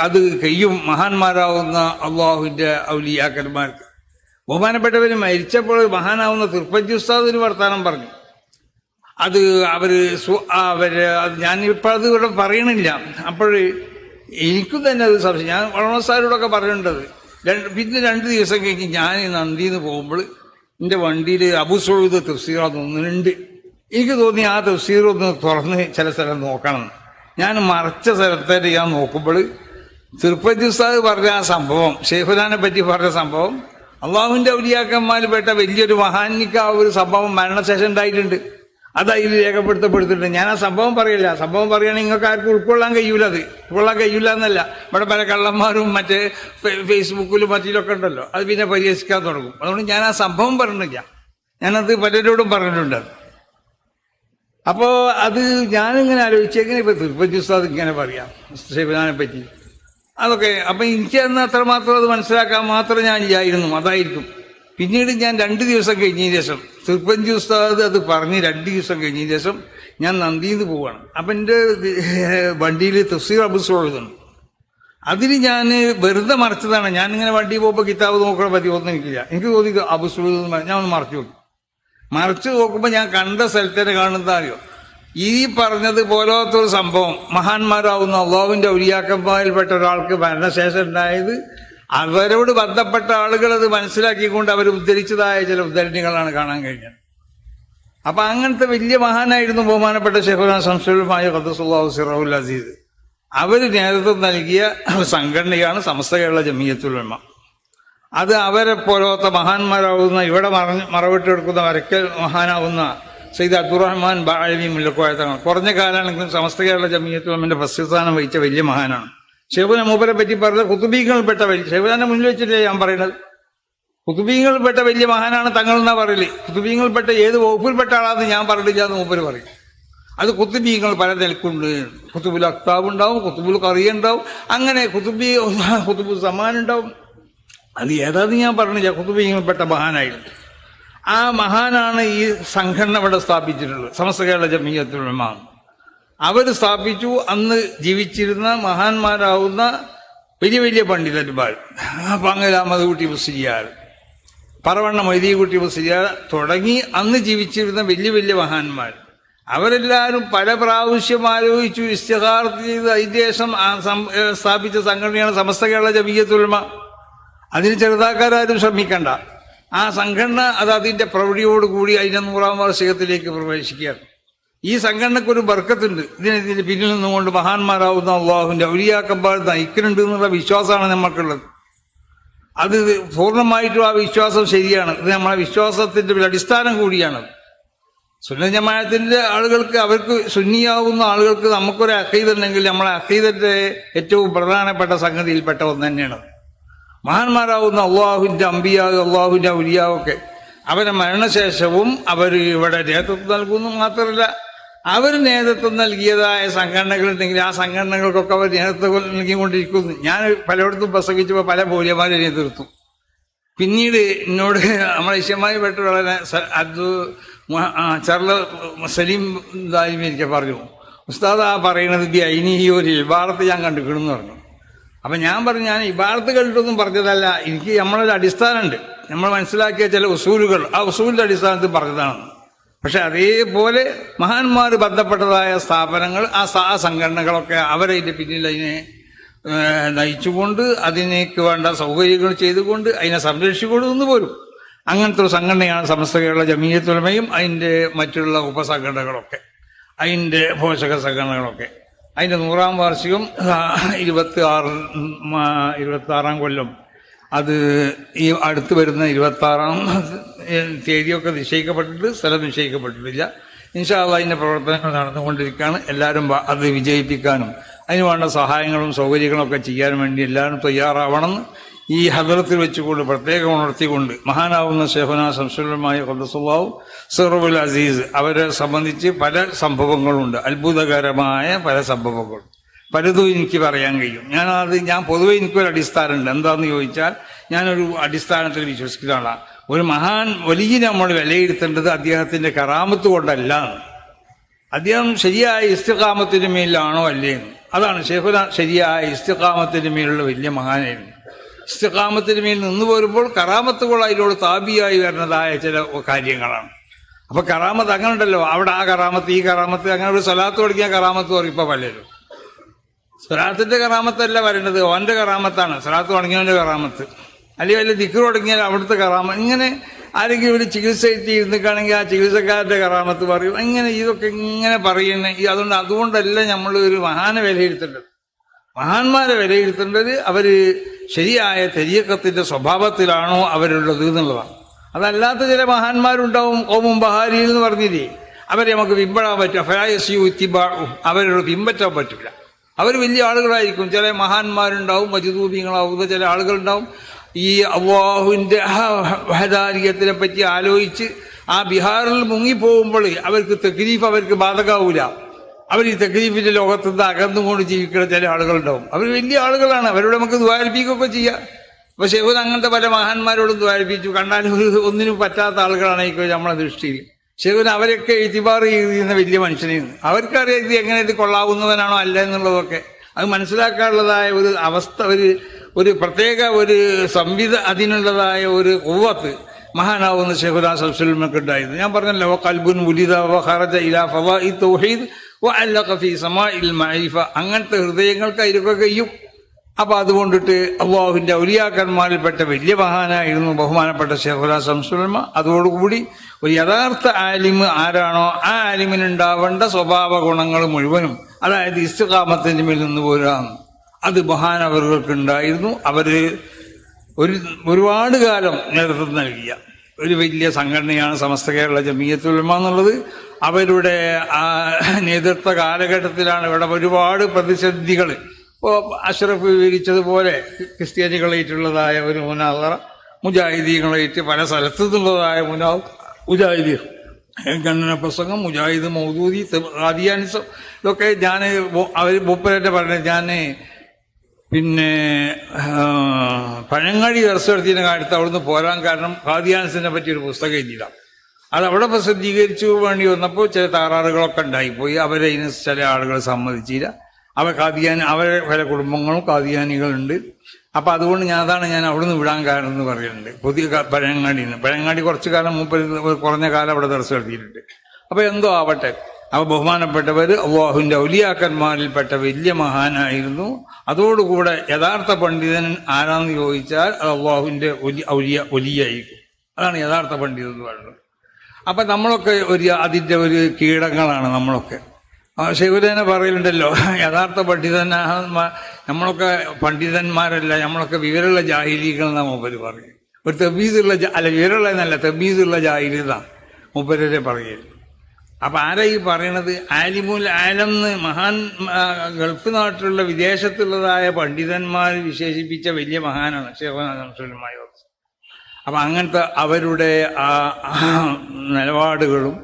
അത് കയ്യും മഹാന്മാരാവുന്ന അള്ളാഹുവിന്റെ ഔലിയാക്കന്മാർക്ക്. ബഹുമാനപ്പെട്ടവർ മരിച്ചപ്പോൾ മഹാനാവുന്ന തൃപ്പഞ്ചി ഉസ്താദിന് വർത്താനം പറഞ്ഞു. അത് അവർ സു- അവർ ഇപ്പൊ അത് ഇവിടെ പറയണില്ല. അപ്പോൾ എനിക്കും തന്നെ അത് സംശയം. ഞാൻ വളമസാരോടൊക്കെ പറയേണ്ടത് രണ്ട് പിന്നെ രണ്ട് ദിവസം കഴിഞ്ഞ് ഞാൻ നന്ദിന്ന് പോകുമ്പോൾ എന്റെ വണ്ടിയിൽ അബുസൊഴുത തഫ്സീർ തോന്നുന്നുണ്ട് എനിക്ക് തോന്നി ആ തഫ്സീർ ഒന്ന് തുറന്ന് ചില സ്ഥലം നോക്കണം ഞാൻ മറച്ച സ്ഥലത്തേക്ക് ഞാൻ നോക്കുമ്പോൾ തിരുപ്പതി ഉസ്താദ് പറഞ്ഞ ആ സംഭവം ഷെയ്ഖുലാനെ പറ്റി പറഞ്ഞ സംഭവം അള്ളാഹുവിന്റെ ഔലിയാക്കന്മാരിൽ പെട്ട വലിയൊരു മഹാനിക്ക് ആ ഒരു സംഭവം മരണശേഷം ഉണ്ടായിട്ടുണ്ട്. അത് അതിൽ രേഖപ്പെടുത്തപ്പെടുത്തിട്ടുണ്ട്. ഞാൻ ആ സംഭവം പറയില്ല. സംഭവം പറയുകയാണെങ്കിൽ നിങ്ങൾക്ക് ആർക്കും ഉൾക്കൊള്ളാൻ കഴിയൂല അത്. ഉൾക്കൊള്ളാൻ കഴിയൂല എന്നല്ല. ഇവിടെ പല കള്ളന്മാരും മറ്റേ ഫേസ്ബുക്കിലും മറ്റിലൊക്കെ ഉണ്ടല്ലോ. അത് പിന്നെ പരിഹസിക്കാൻ തുടങ്ങും. അതുകൊണ്ട് ഞാൻ ആ സംഭവം പറഞ്ഞില്ല ഞാനത് പലരോടും പറഞ്ഞിട്ടുണ്ട് അപ്പോൾ അപ്പോ അത് ഞാനിങ്ങനെ ആലോചിച്ചെങ്ങനെ ഇപ്പൊ തിരുപ്പതി ഉസ്താദ് ഇങ്ങനെ പറയാം ശിവനാനെ പറ്റി. അതൊക്കെ അപ്പൊ എനിക്ക് അന്ന് അത്രമാത്രം അത് മനസ്സിലാക്കാൻ മാത്രം ഞാൻ ഇല്ലായിരുന്നു അതായിരിക്കും. പിന്നീട് ഞാൻ രണ്ട് ദിവസം കഴിഞ്ഞതിന് ശേഷം തൃപ്പഞ്ചി ഉസ്താദ് അത് പറഞ്ഞ് രണ്ട് ദിവസം കഴിഞ്ഞതിന് ശേഷം ഞാൻ നന്ദിന്ന് പോവാണ്. അപ്പൊ എന്റെ വണ്ടിയിൽ തഫ്സീർ അബുസുള്ളതുണ്ട് അതിന് ഞാൻ വെറുതെ മറച്ചതാണ്. ഞാനിങ്ങനെ വണ്ടി പോകുമ്പോൾ കിതാബ് നോക്കണ പറ്റി ഒന്നും എനിക്കില്ല. എനിക്ക് തോന്നി അബുസുള്ളതെന്ന് ഞാൻ ഒന്ന് മറച്ചു നോക്കി. മറിച്ച് നോക്കുമ്പോൾ ഞാൻ കണ്ട സ്ഥലത്തേനെ കാണുന്നതാ അറിയോ ഈ പറഞ്ഞത് പോലത്തൊരു സംഭവം. മഹാന്മാരാവുന്ന അള്ളാഹുവിന്റെ ഔലിയാക്കന്മാരിൽപ്പെട്ട ഒരാൾക്ക് മരണശേഷം ഉണ്ടായത് അവരോട് ബന്ധപ്പെട്ട ആളുകൾ അത് മനസ്സിലാക്കിക്കൊണ്ട് അവർ ഉദ്ധരിച്ചതായ ചില ഉദ്ധരണികളാണ് കാണാൻ കഴിഞ്ഞത്. അപ്പൊ അങ്ങനത്തെ വലിയ മഹാനായിരുന്നു ബഹുമാനപ്പെട്ട ഷെഹുലാൻ സംശയമായ ഖദ്സുല്ലാഹു സിറഹുൽ അസീദ് അവർ നേതൃത്വം നൽകിയ സംഘടനയാണ് സമസ്ത കേരള ജമീയത്തുലമ അത് അവരെ പോലത്തെ മഹാന്മാരാവുന്ന ഇവിടെ മറ മറവിട്ടെടുക്കുന്ന വരക്കൽ മഹാനാവുന്ന സയ്യിദ് അബ്ദുറഹ്മാൻ ബാഴവി മുല്ലക്കോയ കുറഞ്ഞ കാലാണെങ്കിലും സമസ്ത കേരള ജമീയത്തുമെന്റെ ഫസ്റ്റ് സ്ഥാനം വഹിച്ച വലിയ മഹാനാണ്. ഷെബുന മൂപ്പരെ പറ്റി പറഞ്ഞ കുത്തുബീങ്ങളിൽപ്പെട്ട വലിയ ഷെഹുനാന്റെ മുന്നിൽ വെച്ചിട്ടേ ഞാൻ പറയുന്നത്? കുത്തുബീങ്ങളിൽപ്പെട്ട വലിയ മഹാനാണ് തങ്ങൾ എന്നാ പറയൽ. കുത്തുബീങ്ങളിൽപ്പെട്ട ഏത് വകുപ്പിൽപ്പെട്ട ആളാന്ന് ഞാൻ പറഞ്ഞില്ല എന്ന് മൂപ്പര് പറയും. അത് കുത്തുബീങ്ങൾ പല നിലക്കുണ്ട്. കുത്തുബുൽ അക്താബ് ഉണ്ടാവും കുത്തുബുൽ കറിയ ഉണ്ടാവും അങ്ങനെ കുത്തുബി കുത്തുബുൽ സമാൻ അത് ഏതാന്ന് ഞാൻ പറഞ്ഞില്ല. കുത്തുബീങ്ങളിൽപ്പെട്ട മഹാനായിരുന്നു. ആ മഹാനാണ് ഈ സംഘടന ഇവിടെ സ്ഥാപിച്ചിട്ടുള്ളത്. സമസ്ത കേരള ജമീയത്തുലമ അവർ സ്ഥാപിച്ചു. അന്ന് ജീവിച്ചിരുന്ന മഹാന്മാരാവുന്ന വലിയ വലിയ പണ്ഡിതന്മാർ. പങ്ങൽ അഹമ്മദ് കുട്ടി മുസ്ലിയാർ പറവണ്ണ മൊയ്തീകുട്ടി മുസ്ലിയാർ തുടങ്ങി അന്ന് ജീവിച്ചിരുന്ന വലിയ വലിയ മഹാന്മാർ. അവരെല്ലാവരും പല പ്രാവശ്യം ആലോചിച്ചു ഇസ്തിഹാർത്ത് ചെയ്ത് ഏ, സ്ഥാപിച്ച സംഘടനയാണ് സമസ്ത കേരള ജമീയത്തുലമ അതിന് ചെറുതാക്കാരും ശ്രമിക്കണ്ട. ആ സംഘടന അത് അതിന്റെ പ്രവൃത്തിയോടുകൂടി അതിന്റെ നൂറാം വാർഷികത്തിലേക്ക് പ്രവേശിക്കുകയാണ്. ഈ സംഘടനക്കൊരു ബർക്കത്തുണ്ട്. ഇതിന് ഇതിന് പിന്നിൽ നിന്നുകൊണ്ട് മഹാന്മാരാവുന്ന അള്ളാഹുവിന്റെ ഔലിയാക്കന്മാർ നയിക്കുന്നുണ്ട് എന്നുള്ള വിശ്വാസമാണ് നമ്മൾക്കുള്ളത് അത് പൂർണമായിട്ടും ആ വിശ്വാസം ശരിയാണ്. ഇത് നമ്മളെ വിശ്വാസത്തിന്റെ ഒരു അടിസ്ഥാനം കൂടിയാണ്. സുന്ന ജമാഅത്തിന്റെ ആളുകൾക്ക് അവർക്ക് സുന്നിയാവുന്ന ആളുകൾക്ക് നമുക്കൊരു അഖീദുണ്ടെങ്കിൽ നമ്മളെ അഖീദന്റെ ഏറ്റവും പ്രധാനപ്പെട്ട സംഗതിയിൽപ്പെട്ട ഒന്ന് തന്നെയാണ് മഹാന്മാരാവുന്ന അള്ളാഹുവിന്റെ അമ്പിയാവ് അള്ളാഹുവിന്റെ ഉലിയാവൊക്കെ അവരെ മരണശേഷവും അവർ ഇവിടെ നേതൃത്വം നൽകുന്നു മാത്രമല്ല അവർ നേതൃത്വം നൽകിയതായ സംഘടനകളുണ്ടെങ്കിൽ ആ സംഘടനകൾക്കൊക്കെ അവർ നേതൃത്വം നൽകിക്കൊണ്ടിരിക്കുന്നു. ഞാൻ പലയിടത്തും പ്രസംഗിച്ചപ്പോൾ പല പോലിയമാരെ നേതൃത്വം. പിന്നീട് എന്നോട് നമ്മളെ ഇഷ്യമായി പെട്ട വളരെ അത് ചർല സലീം ദാരിമേരിക്ക പറഞ്ഞു ഉസ്താദ് ആ പറയുന്നത് ബി ഈ ഒരു ഇബാറത്ത് ഞാൻ കണ്ടുക്കണമെന്ന് പറഞ്ഞു. അപ്പൊ ഞാൻ പറഞ്ഞു ഞാൻ ഇബാർത്ത് കേട്ടിട്ടൊന്നും പറഞ്ഞതല്ല. എനിക്ക് നമ്മളൊരു അടിസ്ഥാനമുണ്ട്. നമ്മൾ മനസ്സിലാക്കിയ ചില ഉസൂലുകൾ ആ ഉസൂലിന്റെ അടിസ്ഥാനത്തിൽ പറഞ്ഞതാണ്. പക്ഷെ അതേപോലെ മഹാന്മാർ ബന്ധപ്പെട്ടതായ സ്ഥാപനങ്ങൾ ആ സാ സംഘടനകളൊക്കെ അവരതിന്റെ പിന്നിൽ അതിനെ നയിച്ചുകൊണ്ട് അതിനേക്ക് വേണ്ട സൗകര്യങ്ങൾ ചെയ്തുകൊണ്ട് അതിനെ സംരക്ഷിച്ചുകൊണ്ട് നിന്ന് പോരും അങ്ങനത്തെ ഒരു സംഘടനയാണ് സമസ്ത കേരള ജമീയത്തുലമയും അതിന്റെ മറ്റുള്ള ഉപസംഘടനകളൊക്കെ അതിന്റെ പോഷക സംഘടനകളൊക്കെ. അതിന്റെ നൂറാം വാർഷികം ഇരുപത്തി ആറ് ഇരുപത്തി ആറാം കൊല്ലം. അത് ഈ അടുത്ത് വരുന്ന ഇരുപത്തി ആറാം തീയതിയൊക്കെ നിശ്ചയിക്കപ്പെട്ടിട്ട് സ്ഥലം നിശ്ചയിക്കപ്പെട്ടിട്ടില്ല. ഇൻഷാല്ല അതിന്റെ പ്രവർത്തനങ്ങൾ നടന്നുകൊണ്ടിരിക്കുകയാണ്. എല്ലാവരും അത് വിജയിപ്പിക്കാനും അതിനു വേണ്ട സഹായങ്ങളും സൗകര്യങ്ങളും ഒക്കെ ചെയ്യാൻ വേണ്ടി എല്ലാവരും തയ്യാറാവണമെന്ന് ഈ ഹദറത്തിൽ വെച്ചുകൊണ്ട് പ്രത്യേകം ഉണർത്തിക്കൊണ്ട് മഹാനാവുന്ന ഷെഹുന സംശുലമായ കൊല്ലസുല്ലാവ് സിറുബുൽ അസീസ് അവരെ സംബന്ധിച്ച് പല സംഭവങ്ങളുണ്ട്. അത്ഭുതകരമായ പല സംഭവങ്ങൾ. പലതും എനിക്ക് പറയാൻ കഴിയും. ഞാൻ അത് ഞാൻ പൊതുവെ എനിക്കൊരു അടിസ്ഥാനമുണ്ട്. എന്താന്ന് ചോദിച്ചാൽ ഞാനൊരു അടിസ്ഥാനത്തിൽ വിശ്വസിക്കുന്ന ആളാണ്. ഒരു മഹാൻ വലിയ നമ്മൾ വിലയിരുത്തേണ്ടത് അദ്ദേഹത്തിന്റെ കറാമത്ത് കൊണ്ടല്ല. അദ്ദേഹം ശരിയായ ഇസ്തികാമത്തിന് മേലിലാണോ അല്ലേന്ന് അതാണ് ഷെയ്ഖുന ശരിയായ ഇസ്തകാമത്തിന്റെ മേലുള്ള വലിയ മഹാനായിരുന്നു. ഇസ്തിഖാമത്തിന് മേൽ നിന്ന് പോരുമ്പോൾ കറാമത്തുകൾ അതിലോട് താപിയായി വരുന്നതായ ചില കാര്യങ്ങളാണ്. അപ്പൊ കറാമത്ത് അങ്ങനെ ഉണ്ടല്ലോ അവിടെ ആ കറാമത്ത് ഈ കറാമത്ത് അങ്ങനെ ഒരു സ്വലാത്ത് പഠിക്കാൻ കറാമത്ത് പറയും ഇപ്പൊ പലരും. സ്വലാത്തിന്റെ കറാമത്തല്ല വരേണ്ടത്. ഓന്റെ കറാമത്താണ്. സ്വലാത്ത് തുടങ്ങിയവന്റെ കറാമത്ത്. അല്ലെങ്കിൽ വല്ല ദിക്കർ തുടങ്ങിയാൽ അവിടുത്തെ കറാമ ഇങ്ങനെ ആരെങ്കിലും ഒരു ചികിത്സ ഇരുന്നിക്കാണെങ്കിൽ ആ ചികിത്സക്കാരന്റെ കറാമത്ത് പറയും. ഇങ്ങനെ ഇതൊക്കെ ഇങ്ങനെ പറയുന്നത് അതുകൊണ്ട് അതുകൊണ്ടല്ല നമ്മൾ ഒരു മഹാന വിലയിരുത്തേണ്ടത്. മഹാന്മാരെ വിലയിരുത്തേണ്ടത് അവർ ശരിയായ തെരിയക്കത്തിന്റെ സ്വഭാവത്തിലാണോ അവരുള്ളത് എന്നുള്ളതാണ്. അതല്ലാത്ത ചില മഹാന്മാരുണ്ടാവും ഓമും ബഹാരി എന്ന് പറഞ്ഞില്ലേ? അവരെ നമുക്ക് പിമ്പഴാൻ പറ്റും. ഫയാസിയു ഇത്തിബാഴും അവരോട് പിമ്പറ്റാൻ പറ്റില്ല അവർ വലിയ ആളുകളായിരിക്കും. ചില മഹാന്മാരുണ്ടാവും മജുദൂബികളാവുന്ന ചില ആളുകളുണ്ടാവും. ഈ അവാഹുവിന്റെ ഹദാരിയത്തിനെ പറ്റി ആലോചിച്ച് ആ ബിഹാറിൽ മുങ്ങിപ്പോകുമ്പോൾ അവർക്ക് തെക്ലീഫ് അവർക്ക് ബാധകാവൂല. അവർ ഈ തെക്ലീഫിന്റെ ലോകത്ത് നിന്ന് അകന്നുകൊണ്ട് ജീവിക്കുന്ന ചില ആളുകളുണ്ടാവും. അവർ വലിയ ആളുകളാണ്. അവരോട് നമുക്ക് ദ്വാരിപ്പിക്കുകയൊക്കെ ചെയ്യാം. പക്ഷെ ഇവർ അങ്ങനത്തെ പല മഹാന്മാരോടും ദ്വാരിപ്പിച്ചു കണ്ടാൽ ഒന്നിനും പറ്റാത്ത ആളുകളാണ് ഈ നമ്മളെ ദൃഷ്ടിയിൽ. ശേഖൻ അവരൊക്കെ എഴുതിപാർ ചെയ്യുന്ന വലിയ മനുഷ്യനെയാണ്. അവർക്കറിയാം ഇത് എങ്ങനെ ഇത് കൊള്ളാവുന്നവനാണോ അല്ല എന്നുള്ളതൊക്കെ. അത് മനസ്സിലാക്കാനുള്ളതായ ഒരു അവസ്ഥ ഒരു ഒരു പ്രത്യേക ഒരു സംവിധ അതിനുള്ളതായ ഒരു ഉവ്വത്ത് മഹാനാവുന്ന ഷെഹുലാ സബ്സുലമൊക്കെ ഉണ്ടായിരുന്നു. ഞാൻ പറഞ്ഞല്ലോ കൽബുൻ ഖറജ ഇലാ ഈ തൗഹീദ് അങ്ങനത്തെ ഹൃദയങ്ങൾക്ക് അതിലൊക്കെ കഴിയും അപ്പൊ അതുകൊണ്ടിട്ട് അള്ളാഹുവിന്റെ ഔലിയാക്കന്മാരിൽപ്പെട്ട വലിയ മഹാനായിരുന്നു ബഹുമാനപ്പെട്ട ഷെഹുല സംസുലമ അതോടുകൂടി ഒരു യഥാർത്ഥ ആലിമ് ആരാണോ ആ ആലിമിനുണ്ടാവേണ്ട സ്വഭാവ ഗുണങ്ങൾ മുഴുവനും അതായത് ഇസ്തുകാമത്തിന്റെ മേൽ നിന്ന് പോരാന്ന്. അത് മഹാനവറുകൾക്ക് ഉണ്ടായിരുന്നു അവർ ഒരു ഒരുപാട് കാലം നേതൃത്വം നൽകിയ. ഒരു വലിയ സംഘടനയാണ് സമസ്ത കേരള ജമീയത്തുലമ എന്നുള്ളത് അവരുടെ നേതൃത്വ കാലഘട്ടത്തിലാണ് ഇവിടെ ഒരുപാട് പ്രതിസന്ധികൾ ഇപ്പോൾ അഷ്റഫ് വിവരിച്ചതുപോലെ ക്രിസ്ത്യാനികളായിട്ടുള്ളതായ ഒരു മുനാദറ മുജാഹിദീകളായിട്ട് പല സ്ഥലത്തു നിന്നുള്ളതായ മുനാ മുജാഹിദീർ. ഗണ്ണന പ്രസംഗം മുജാഹിദ് മൗദൂദി ഖാദിയാനിസം ഇതൊക്കെ ഞാൻ അവർ മൂപ്പരന്റെ പറഞ്ഞത് ഞാൻ പിന്നെ പഴങ്ങാടി ദർശനത്തിന്റെ കാലത്ത് അവിടുന്ന് പോരാൻ കാരണം ഖാദിയാനിസിനെ പറ്റിയൊരു പുസ്തകം എഴുതിയതാണ്. അത് അവിടെ പ്രസിദ്ധീകരിച്ചു വേണ്ടി വന്നപ്പോൾ ചില തകരാറുകളൊക്കെ ഉണ്ടായിപ്പോയി. അവരെ ഇതിന് ചില ആളുകൾ സമ്മതിച്ചില്ല. അവ കാതിയാൻ അവരെ പല കുടുംബങ്ങളും കാതിയാനികളുണ്ട് അപ്പം അതുകൊണ്ട് ഞാൻ അതാണ് ഞാൻ അവിടുന്ന് വിടാൻ കാരണം എന്ന് പറയുന്നുണ്ട് പുതിയ പഴയങ്ങാടി നിന്ന്. പഴയങ്ങാടി കുറച്ചു കാലം മുമ്പ് കുറഞ്ഞ കാലം അവിടെ ദർശനം നടത്തിയിട്ടുണ്ട് അപ്പോൾ എന്തോ ആവട്ടെ. അവ ബഹുമാനപ്പെട്ടവർ അള്ളാഹുവിന്റെ ഔലിയാക്കന്മാരിൽപ്പെട്ട വലിയ മഹാനായിരുന്നു. അതോടുകൂടെ യഥാർത്ഥ പണ്ഡിതൻ ആരാന്ന് ചോദിച്ചാൽ അത് ഒലി ഔലിയ ഒലിയായിരിക്കും. അതാണ് യഥാർത്ഥ പണ്ഡിതൻ എന്ന് പറയുന്നത്. അപ്പൊ നമ്മളൊക്കെ ഒരു അതിന്റെ ഒരു കീടങ്ങളാണ് നമ്മളൊക്കെ. ശിവരേനെ പറയലുണ്ടല്ലോ യഥാർത്ഥ പണ്ഡിതൻ നമ്മളൊക്കെ പണ്ഡിതന്മാരല്ല നമ്മളൊക്കെ വിവരമുള്ള ജാഹിലികൾ എന്നാ മൂപ്പര് പറയും ഒരു തെബീസുള്ള അല്ല വിവരമുള്ള എന്നല്ല തെബീസുള്ള ജാഹിലിത മൂപ്പരെ പറയരുത് അപ്പൊ ആരാ ഈ പറയണത്? ആലിമുൽ ആലം എന്ന് മഹാൻ ഗൾഫ് നാട്ടിലുള്ള വിദേശത്തുള്ളതായ പണ്ഡിതന്മാർ വിശേഷിപ്പിച്ച വലിയ മഹാനാണ് ശിവനാഥമായ അപ്പൊ അങ്ങനത്തെ അവരുടെ ആ നിലപാടുകളും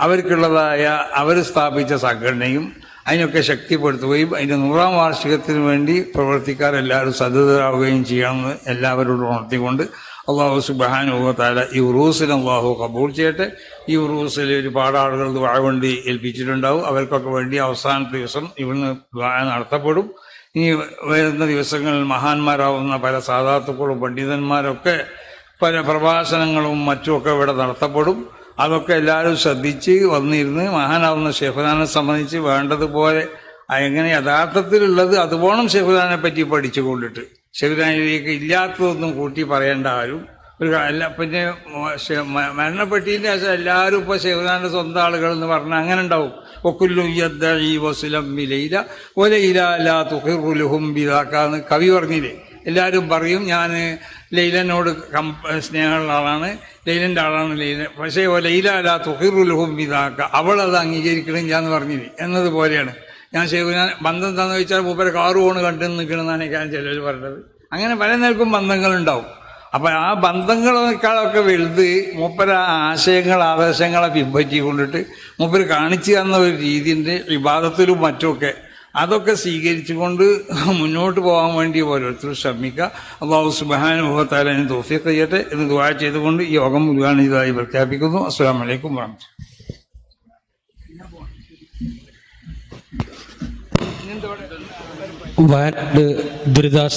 അവർക്കുള്ളതായ അവർ സ്ഥാപിച്ച സംഘടനയും അതിനൊക്കെ ശക്തിപ്പെടുത്തുകയും അതിന്റെ നൂറാം വാർഷികത്തിന് വേണ്ടി പ്രവർത്തിക്കാർ എല്ലാവരും സദൃതരാകുകയും ചെയ്യണമെന്ന് എല്ലാവരോടും ഉണർത്തിക്കൊണ്ട് അള്ളാഹു സുബാനുഭവത്താല ഈ ഉറൂസിന് അള്ളാഹു കബൂൾ ചെയ്യട്ടെ. ഈ ഉറൂസിൽ ഒരുപാട് ആളുകൾ വാഴവണ്ടി ഏൽപ്പിച്ചിട്ടുണ്ടാവും. അവർക്കൊക്കെ വേണ്ടി അവസാന ദിവസം ഇവിടുന്ന് നടത്തപ്പെടും. ഇനി വരുന്ന ദിവസങ്ങളിൽ മഹാന്മാരാവുന്ന പല സാധാത്തുക്കളും പണ്ഡിതന്മാരൊക്കെ പല പ്രഭാഷണങ്ങളും മറ്റുമൊക്കെ ഇവിടെ നടത്തപ്പെടും. അതൊക്കെ എല്ലാവരും ശ്രദ്ധിച്ച് വന്നിരുന്ന് മഹാനാവുന്ന ഷെഹുദാനെ സംബന്ധിച്ച് വേണ്ടതുപോലെ എങ്ങനെ യഥാർത്ഥത്തിലുള്ളത് അതുപോണം ഷെഹുദാനെ പറ്റി പഠിച്ചു കൊണ്ടിട്ട് ഷെഹുദാനിലേക്ക് ഇല്ലാത്തതൊന്നും കൂട്ടി പറയേണ്ട ആരും. ഒരു പിന്നെ മരണപ്പെട്ടിന്റെ ശേഷം എല്ലാവരും ഇപ്പൊ ഷെഹുദാന്റെ സ്വന്തം ആളുകൾ എന്ന് പറഞ്ഞാൽ അങ്ങനെ ഉണ്ടാവും. ഒക്കുല്ലും വസുലം വിലയില ഒലയില തുഹിറുലുഹും കവി പറഞ്ഞില്ലേ? എല്ലാവരും പറയും ഞാൻ ലൈലനോട് കം സ്നേഹമുള്ള ആളാണ്. ലൈലന്റെ ആളാണ് ലൈല. പക്ഷേ ഓ ലൈല അല്ല തുഹിറുലുഹും ഇതാക്ക അവൾ അത് അംഗീകരിക്കണില്ല എന്ന് പറഞ്ഞില്ലേ എന്നതുപോലെയാണ് ഞാൻ ശേഖുനാൻ ബന്ധം എന്താന്ന് ചോദിച്ചാൽ മൂപ്പരെ കാറ് പോണ് കണ്ടു നിൽക്കണമെന്നാണ് ഞാൻ ചിലർ പറഞ്ഞത്. അങ്ങനെ പല നിൽക്കും ബന്ധങ്ങളുണ്ടാവും. അപ്പം ആ ബന്ധങ്ങളെക്കാളൊക്കെ വലുത് മൂപ്പര ആശയങ്ങൾ ആദർശങ്ങളെ പിൻപറ്റി കൊണ്ടിട്ട് മൂപ്പര് കാണിച്ചു തന്ന ഒരു രീതിന്റെ വിവാദത്തിലും മറ്റുമൊക്കെ അതൊക്കെ സ്വീകരിച്ചുകൊണ്ട് മുന്നോട്ട് പോകാൻ വേണ്ടി ഓരോരുത്തരും ശ്രമിക്കുക. അള്ളാഹു സുബാനുഭവത്താലും തോഫിയൊക്കെ ചെയ്യട്ടെ എന്ന് ദുവാ ചെയ്തുകൊണ്ട് ഈ യോഗം മുഴുവൻ ഇതായി പ്രഖ്യാപിക്കുന്നു. അസ്സാം വലൈക്കും വാഹമത്ത് വയനാട് ദുരിതാശ്വാസ